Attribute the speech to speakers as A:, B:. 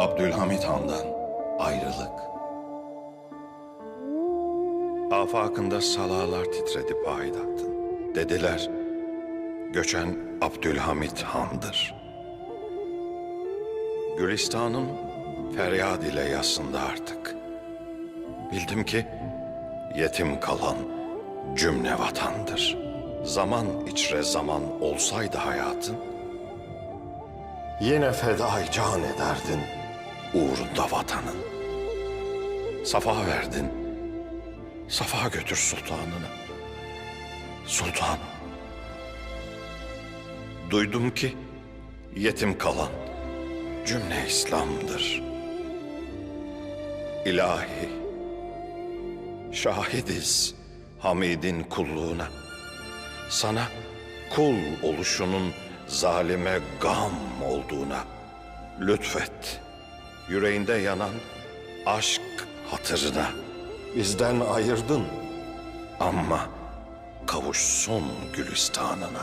A: Abdülhamit Han'dan ayrılık. Afakında salalar titredi payitahtın. Dediler, göçen Abdülhamit Han'dır. Gülistan'ım feryad ile yasında artık. Bildim ki yetim kalan cümle vatandır. Zaman içre zaman olsaydı hayatın, yine fedai can ederdin uğrunda vatanın. Safa verdin, safa götür sultanını. Sultan, duydum ki yetim kalan cümle İslam'dır. İlahi, şahidiz Hamid'in kulluğuna. Sana kul oluşunun zalime gam olduğuna lütfet. Yüreğinde yanan aşk hatırına bizden ayırdın ama kavuşsun gülistanına.